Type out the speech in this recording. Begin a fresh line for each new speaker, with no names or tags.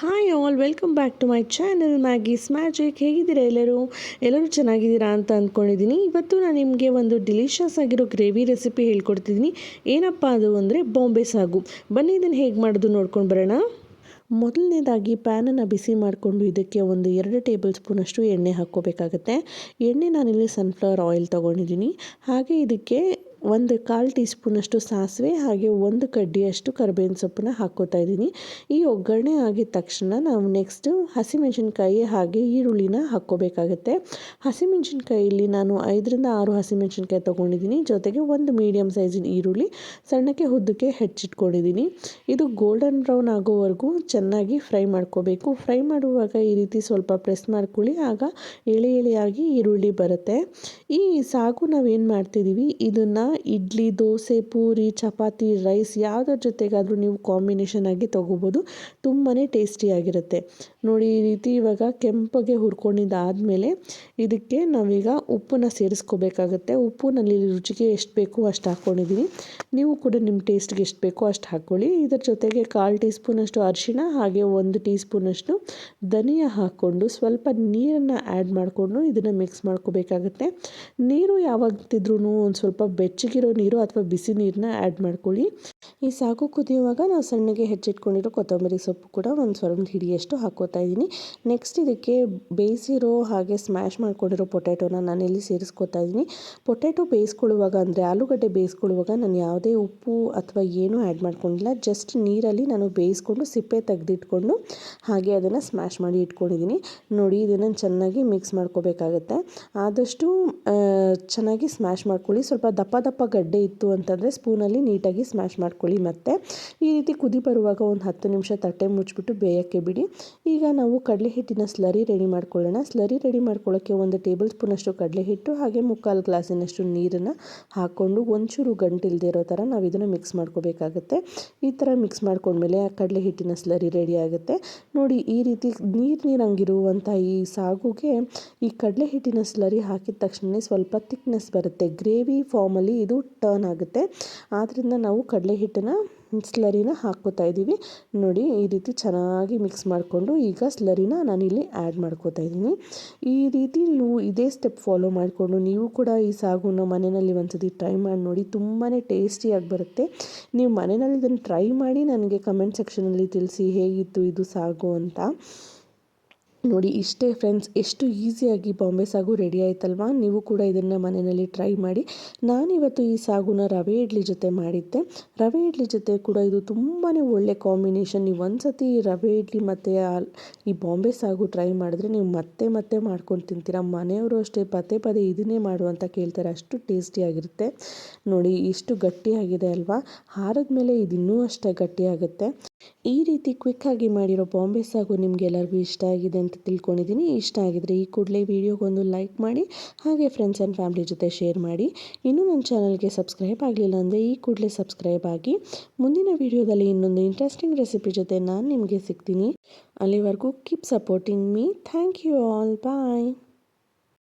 Hi all welcome back to my channel Maggie's magic ಹೇಗಿದ್ದೀರಾ ಎಲ್ಲರೂ? ಎಲ್ಲರೂ ಚೆನ್ನಾಗಿದ್ದೀರಾ ಅಂತ ಅಂದ್ಕೊಂಡಿದ್ದೀನಿ. ಇವತ್ತು ನಾನು ನಿಮಗೆ ಒಂದು ಡಿಲಿಷಿಯಸ್ ಆಗಿರೋ ಗ್ರೇವಿ ರೆಸಿಪಿ ಹೇಳ್ಕೊಡ್ತಿದ್ದೀನಿ. ಏನಪ್ಪ ಅದು ಅಂದರೆ ಬಾಂಬೆ ಸಾಗು. ಬನ್ನಿ ಇದನ್ನು ಹೇಗೆ ಮಾಡೋದು ನೋಡ್ಕೊಂಡು ಬರೋಣ. ಮೊದಲನೇದಾಗಿ ಪ್ಯಾನನ್ನು ಬಿಸಿ ಮಾಡಿಕೊಂಡು ಇದಕ್ಕೆ ಒಂದು ಎರಡು ಟೇಬಲ್ ಸ್ಪೂನಷ್ಟು ಎಣ್ಣೆ ಹಾಕ್ಕೋಬೇಕಾಗತ್ತೆ. ಎಣ್ಣೆ ನಾನಿಲ್ಲಿ ಸನ್ಫ್ಲವರ್ ಆಯಿಲ್ ತೊಗೊಂಡಿದ್ದೀನಿ. ಹಾಗೆ ಇದಕ್ಕೆ ಒಂದು ಕಾಲು ಟೀ ಸ್ಪೂನಷ್ಟು ಸಾಸಿವೆ ಹಾಗೆ ಒಂದು ಕಡ್ಡಿಯಷ್ಟು ಕರಿಬೇವಿನ ಸೊಪ್ಪನ್ನ ಹಾಕ್ಕೋತಾ ಇದ್ದೀನಿ. ಈ ಒಗ್ಗರಣೆ ಆಗಿದ ತಕ್ಷಣ ನಾವು ನೆಕ್ಸ್ಟು ಹಸಿಮೆಣಸಿನ್ಕಾಯಿ ಹಾಗೆ ಈರುಳ್ಳಿನ ಹಾಕ್ಕೋಬೇಕಾಗತ್ತೆ. ಹಸಿಮೆಣಸಿನ್ಕಾಯಲ್ಲಿ ನಾನು ಐದರಿಂದ ಆರು ಹಸಿಮೆಣಸಿನ್ಕಾಯಿ ತೊಗೊಂಡಿದ್ದೀನಿ. ಜೊತೆಗೆ ಒಂದು ಮೀಡಿಯಮ್ ಸೈಜಿನ ಈರುಳ್ಳಿ, ಸಣ್ಣಕ್ಕೆ ಹುದ್ದಕ್ಕೆ ಹೆಚ್ಚಿಟ್ಕೊಂಡಿದ್ದೀನಿ. ಇದು ಗೋಲ್ಡನ್ ಬ್ರೌನ್ ಆಗೋವರೆಗೂ ಚೆನ್ನಾಗಿ ಫ್ರೈ ಮಾಡ್ಕೋಬೇಕು. ಫ್ರೈ ಮಾಡುವಾಗ ಈ ರೀತಿ ಸ್ವಲ್ಪ ಪ್ರೆಸ್ ಮಾಡ್ಕೊಳ್ಳಿ. ಆಗ ಎಳೆ ಎಳೆಯಾಗಿ ಈರುಳ್ಳಿ ಬರುತ್ತೆ. ಈ ಸಾಗು ನಾವೇನು ಮಾಡ್ತಿದ್ದೀವಿ? ಇದನ್ನು ಇಡ್ಲಿ, ದೋಸೆ, ಪೂರಿ, ಚಪಾತಿ, ರೈಸ್ ಯಾವುದ್ರ ಜೊತೆಗಾದರೂ ನೀವು ಕಾಂಬಿನೇಷನ್ ಆಗಿ ತೊಗೋಬೋದು. ತುಂಬಾ ಟೇಸ್ಟಿಯಾಗಿರುತ್ತೆ ನೋಡಿ, ಈ ರೀತಿ ಇವಾಗ ಕೆಂಪಗೆ ಹುರ್ಕೊಂಡಿದ್ದಾದಮೇಲೆ ಇದಕ್ಕೆ ನಾವೀಗ ಉಪ್ಪನ್ನ ಸೇರಿಸ್ಕೋಬೇಕಾಗುತ್ತೆ. ಉಪ್ಪು ನಲ್ಲಿ ರುಚಿಗೆ ಎಷ್ಟು ಬೇಕೋ ಅಷ್ಟು ಹಾಕ್ಕೊಂಡಿದ್ದೀನಿ ನೀವು ಕೂಡ ನಿಮ್ಮ ಟೇಸ್ಟ್ಗೆ ಎಷ್ಟು ಬೇಕೋ ಅಷ್ಟು ಹಾಕ್ಕೊಳ್ಳಿ. ಇದರ ಜೊತೆಗೆ ಕಾಲು ಟೀ ಸ್ಪೂನಷ್ಟು ಅರಿಶಿಣ, ಹಾಗೆ ಒಂದು ಟೀ ಸ್ಪೂನಷ್ಟು ಧನಿಯಾ ಹಾಕ್ಕೊಂಡು ಸ್ವಲ್ಪ ನೀರನ್ನು ಆ್ಯಡ್ ಮಾಡಿಕೊಂಡು ಇದನ್ನು ಮಿಕ್ಸ್ ಮಾಡ್ಕೋಬೇಕಾಗುತ್ತೆ. ನೀರು ಯಾವಾಗ್ತಿದ್ರೂ ಒಂದು ಸ್ವಲ್ಪ ಬೆಚ್ಚ ಬೆಚ್ಚಗಿರೋ ನೀರು ಅಥವಾ ಬಿಸಿ ನೀರನ್ನ ಆ್ಯಡ್ ಮಾಡ್ಕೊಳ್ಳಿ. ಈ ಸಾಗು ಕುದಿಯುವಾಗ ನಾವು ಸಣ್ಣಗೆ ಹೆಚ್ಚಿಟ್ಕೊಂಡಿರೋ ಕೊತ್ತಂಬರಿ ಸೊಪ್ಪು ಕೂಡ ಒಂದು ಸ್ವಲ್ಪ ಹಿಡಿಯಷ್ಟು ಹಾಕೋತಾ ಇದ್ದೀನಿ ನೆಕ್ಸ್ಟ್ ಇದಕ್ಕೆ ಬೇಯಿಸಿರೋ ಹಾಗೆ ಸ್ಮ್ಯಾಶ್ ಮಾಡ್ಕೊಂಡಿರೋ ಪೊಟ್ಯಾಟೋನ ಇಲ್ಲಿ ಸೇರಿಸ್ಕೊತಾ ಇದ್ದೀನಿ ಪೊಟ್ಯಾಟೊ ಬೇಯಿಸ್ಕೊಳ್ಳುವಾಗ ಅಂದರೆ ಆಲೂಗಡ್ಡೆ ಬೇಯಿಸ್ಕೊಳ್ಳುವಾಗ ನಾನು ಯಾವುದೇ ಉಪ್ಪು ಅಥವಾ ಏನೂ ಆ್ಯಡ್ ಮಾಡ್ಕೊಂಡಿಲ್ಲ. ಜಸ್ಟ್ ನೀರಲ್ಲಿ ನಾನು ಬೇಯಿಸ್ಕೊಂಡು ಸಿಪ್ಪೆ ತೆಗೆದಿಟ್ಕೊಂಡು ಹಾಗೆ ಅದನ್ನು ಸ್ಮ್ಯಾಶ್ ಮಾಡಿ ಇಟ್ಕೊಂಡಿದ್ದೀನಿ ನೋಡಿ, ಇದನ್ನು ಚೆನ್ನಾಗಿ ಮಿಕ್ಸ್ ಮಾಡ್ಕೋಬೇಕಾಗತ್ತೆ. ಆದಷ್ಟು ಚೆನ್ನಾಗಿ ಸ್ಮ್ಯಾಶ್ ಮಾಡ್ಕೊಳ್ಳಿ. ಸ್ವಲ್ಪ ದಪ್ಪ ದಪ್ಪ ಗಡ್ಡೆ ಇತ್ತು ಅಂತಂದರೆ ಸ್ಪೂನಲ್ಲಿ ನೀಟಾಗಿ ಸ್ಮ್ಯಾಶ್ ಮಾಡ್ಕೊಳ್ಳಿ. ಮತ್ತು. ಈ ರೀತಿ ಕುದಿ ಬರುವಾಗ ಒಂದು ಹತ್ತು ನಿಮಿಷ ತಟ್ಟೆ ಮುಚ್ಚಿಬಿಟ್ಟು ಬೇಯೋಕ್ಕೆ ಬಿಡಿ. ಈಗ ನಾವು ಕಡಲೆ ಹಿಟ್ಟಿನ ಸ್ಲರಿ ರೆಡಿ ಮಾಡ್ಕೊಳ್ಳೋಣ. ಸ್ಲರಿ ರೆಡಿ ಮಾಡ್ಕೊಳ್ಳೋಕ್ಕೆ ಒಂದು ಟೇಬಲ್ ಸ್ಪೂನಷ್ಟು ಕಡಲೆ ಹಿಟ್ಟು, ಹಾಗೆ ಮುಕ್ಕಾಲು ಗ್ಲಾಸಿನಷ್ಟು ನೀರನ್ನು ಹಾಕ್ಕೊಂಡು ಒಂಚೂರು ಗಂಟಿಲ್ದೇ ಇರೋ ಥರ ನಾವು ಇದನ್ನು ಮಿಕ್ಸ್ ಮಾಡ್ಕೋಬೇಕಾಗುತ್ತೆ. ಈ ಥರ ಮಿಕ್ಸ್ ಮಾಡ್ಕೊಂಡ್ಮೇಲೆ ಆ ಕಡಲೆ ಹಿಟ್ಟಿನ ಸ್ಲರಿ ರೆಡಿ ಆಗುತ್ತೆ. ನೋಡಿ, ಈ ರೀತಿ ನೀರು ನೀರಂಗಿರುವಂಥ ಈ ಸಾಗುಗೆ ಈ ಕಡಲೆ ಹಿಟ್ಟಿನ ಸ್ಲರಿ ಹಾಕಿದ ತಕ್ಷಣ ಸ್ವಲ್ಪ ತಿಕ್ನೆಸ್ ಬರುತ್ತೆ. ಗ್ರೇವಿ ಫಾರ್ಮಲ್ಲಿ ಇದು ಟರ್ನ್ ಆಗುತ್ತೆ. ಆದ್ದರಿಂದ ನಾವು ಕಡಲೆ ಹಿಟ್ಟನ್ನು ಸ್ಲರಿನ ಹಾಕ್ಕೋತಾ ಇದ್ದೀವಿ ನೋಡಿ, ಈ ರೀತಿ ಚೆನ್ನಾಗಿ ಮಿಕ್ಸ್ ಮಾಡಿಕೊಂಡು ಈಗ ಸ್ಲರಿನ ನಾನಿಲ್ಲಿ ಆ್ಯಡ್ ಮಾಡ್ಕೋತಾ ಇದ್ದೀನಿ. ಈ ರೀತಿ ನೀವು ಇದೇ ಸ್ಟೆಪ್ ಫಾಲೋ ಮಾಡಿಕೊಂಡು ನೀವು ಕೂಡ ಈ ಸಾಗುನ ಮನೆಯಲ್ಲಿ ಒಂದ್ಸತಿ ಟ್ರೈ ಮಾಡಿ ನೋಡಿ ತುಂಬಾ ಟೇಸ್ಟಿಯಾಗಿ ಬರುತ್ತೆ. ನೀವು ಮನೆಯಲ್ಲಿ ಇದನ್ನು ಟ್ರೈ ಮಾಡಿ ನನಗೆ ಕಮೆಂಟ್ ಸೆಕ್ಷನಲ್ಲಿ ತಿಳಿಸಿ ಹೇಗಿತ್ತು ಇದು ಸಾಗು ಅಂತ. ನೋಡಿ, ಇಷ್ಟೇ ಫ್ರೆಂಡ್ಸ್ ಎಷ್ಟು ಈಸಿಯಾಗಿ ಬಾಂಬೆ ಸಾಗು ರೆಡಿ ಆಯ್ತಲ್ವಾ? ನೀವು ಕೂಡ ಇದನ್ನು ಮನೆಯಲ್ಲಿ ಟ್ರೈ ಮಾಡಿ. ನಾನಿವತ್ತು ಈ ಸಾಗುನ ರವೆ ಇಡ್ಲಿ ಜೊತೆ ಮಾಡಿದ್ದೆ. ರವೆ ಇಡ್ಲಿ ಜೊತೆ ಕೂಡ ಇದು ತುಂಬಾ ಒಳ್ಳೆ ಕಾಂಬಿನೇಷನ್ ನೀವು ಒಂದು ಸತಿ ರವೆ ಇಡ್ಲಿ ಮತ್ತು ಈ ಬಾಂಬೆ ಸಾಗು ಟ್ರೈ ಮಾಡಿದ್ರೆ ನೀವು ಮತ್ತೆ ಮತ್ತೆ ಮಾಡ್ಕೊಂಡು ತಿಂತೀರಾ. ಮನೆಯವರು ಅಷ್ಟೇ ಪದೇ ಪದೇ ಇದನ್ನೇ ಮಾಡು ಅಂತ ಕೇಳ್ತಾರೆ. ಅಷ್ಟು ಟೇಸ್ಟಿಯಾಗಿರುತ್ತೆ ನೋಡಿ, ಇಷ್ಟು ಗಟ್ಟಿಯಾಗಿದೆ ಅಲ್ವಾ? ಹಾರದ ಮೇಲೆ ಇದಿನ್ನೂ ಅಷ್ಟೇ ಗಟ್ಟಿಯಾಗುತ್ತೆ. ಈ ರೀತಿ ಕ್ವಿಕ್ಕಾಗಿ ಮಾಡಿರೋ ಬಾಂಬೆ ಸಾಗು ನಿಮ್ಗೆ ಎಲ್ಲರಿಗೂ ಇಷ್ಟ ಆಗಿದೆ ಅಂತ ತಿಳ್ಕೊಂಡಿದ್ದೀನಿ. ಇಷ್ಟ ಆಗಿದ್ರೆ ಈ ಕೂಡಲೇ ವಿಡಿಯೋಗೊಂದು ಲೈಕ್ ಮಾಡಿ, ಹಾಗೆ ಫ್ರೆಂಡ್ಸ್ ಆ್ಯಂಡ್ ಫ್ಯಾಮಿಲಿ ಜೊತೆ ಶೇರ್ ಮಾಡಿ. ಇನ್ನೂ ನನ್ನ ಚಾನಲ್ಗೆ ಸಬ್ಸ್ಕ್ರೈಬ್ ಆಗಲಿಲ್ಲ ಅಂದರೆ ಈ ಕೂಡಲೇ ಸಬ್ಸ್ಕ್ರೈಬ್ ಆಗಿ. ಮುಂದಿನ ವಿಡಿಯೋದಲ್ಲಿ ಇನ್ನೊಂದು ಇಂಟ್ರೆಸ್ಟಿಂಗ್ ರೆಸಿಪಿ ಜೊತೆ ನಾನು ನಿಮಗೆ ಸಿಗ್ತೀನಿ. ಅಲ್ಲಿವರೆಗೂ keep supporting me thank you all bye